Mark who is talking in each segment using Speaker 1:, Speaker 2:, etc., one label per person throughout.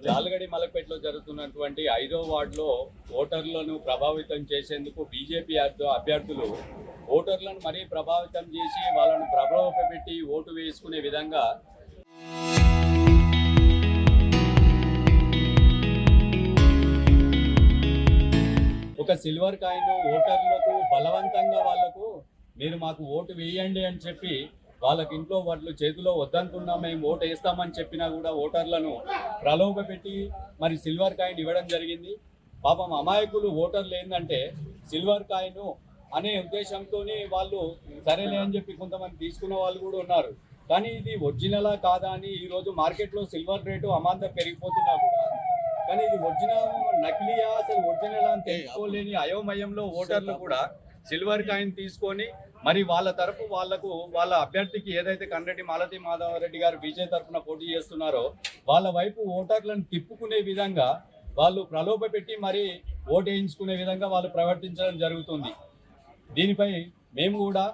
Speaker 1: జాలగడి మలక్పేటలో జరుగుతున్నటువంటి ఐదో వార్డులో ఓటర్లను ప్రభావితం చేసేందుకు బీజేపీ అభ్యర్థులు ఓటర్లను మరీ ప్రభావితం చేసి వాళ్ళను ప్రభావపెట్టి ఓటు వేసుకునే విధంగా ఒక సిల్వర్ కాయిన్ ఓటర్లకు బలవంతంగా వాళ్ళకు మీరు మాకు ఓటు వేయండి అని చెప్పి వాళ్ళకి ఇంట్లో వాళ్ళు చేతిలో వద్దంటున్నాం మేము ఓటు వేస్తామని చెప్పినా కూడా ఓటర్లను ప్రలోభ పెట్టి మరి సిల్వర్ కాయిన్ ఇవ్వడం జరిగింది. పాపం అమాయకులు ఓటర్లు ఏంటంటే సిల్వర్ కాయిన్ అనే ఉద్దేశంతోనే వాళ్ళు సరేలే అని చెప్పి కొంతమంది తీసుకున్న వాళ్ళు కూడా ఉన్నారు. కానీ ఇది ఒరిజినలా కాదా అని ఈరోజు మార్కెట్లో సిల్వర్ రేటు అమాంతం పెరిగిపోతున్నా కూడా. కానీ ఇది ఒరిజినల్ నకిలీయా అసలు ఒరిజినల్ అని తెలుసుకోలేని అయోమయంలో ఓటర్లు కూడా సిల్వర్ కాయిన్ తీసుకొని మరి వాళ్ళ తరపు వాళ్ళకు వాళ్ళ అభ్యర్థికి ఏదైతే కన్నరెడ్డి మాలతి మాధవరెడ్డి గారు బీజేపీ తరఫున పోటీ చేస్తున్నారో వాళ్ళ వైపు ఓటర్లను తిప్పుకునే విధంగా వాళ్ళు ప్రలోభ పెట్టి మరి ఓటు వేయించుకునే విధంగా వాళ్ళు ప్రవర్తించడం జరుగుతుంది. దీనిపై మేము కూడా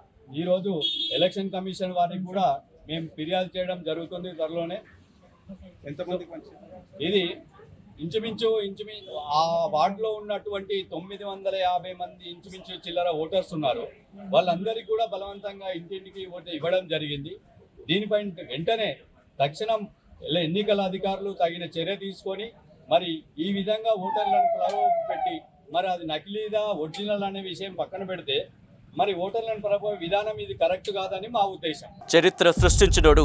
Speaker 1: ఈరోజు ఎలక్షన్ కమిషన్ వారికి కూడా మేము ఫిర్యాదు చేయడం జరుగుతుంది త్వరలోనే.
Speaker 2: ఎంతమందికి మంచి
Speaker 1: ఇది ఇంచుమించు ఇంచుమించు ఆ వార్డులో ఉన్నటువంటి తొమ్మిది వందల యాభై మంది ఇంచుమించు చిల్లర ఓటర్స్ ఉన్నారు. వాళ్ళందరికీ కూడా బలవంతంగా ఇంటింటికి ఓటు ఇవ్వడం జరిగింది. దీనిపై వెంటనే తక్షణం ఎన్నికల అధికారులు తగిన చర్య తీసుకొని మరి ఈ విధంగా ఓటర్లను ప్రభావ పెట్టి మరి అది నకిలీదా ఒరిజినల్ అనే విషయం పక్కన పెడితే మరి ఓటర్లను ప్రభావ విధానం ఇది కరెక్ట్ కాదని మా ఉద్దేశం.
Speaker 3: చరిత్ర సృష్టించినోడు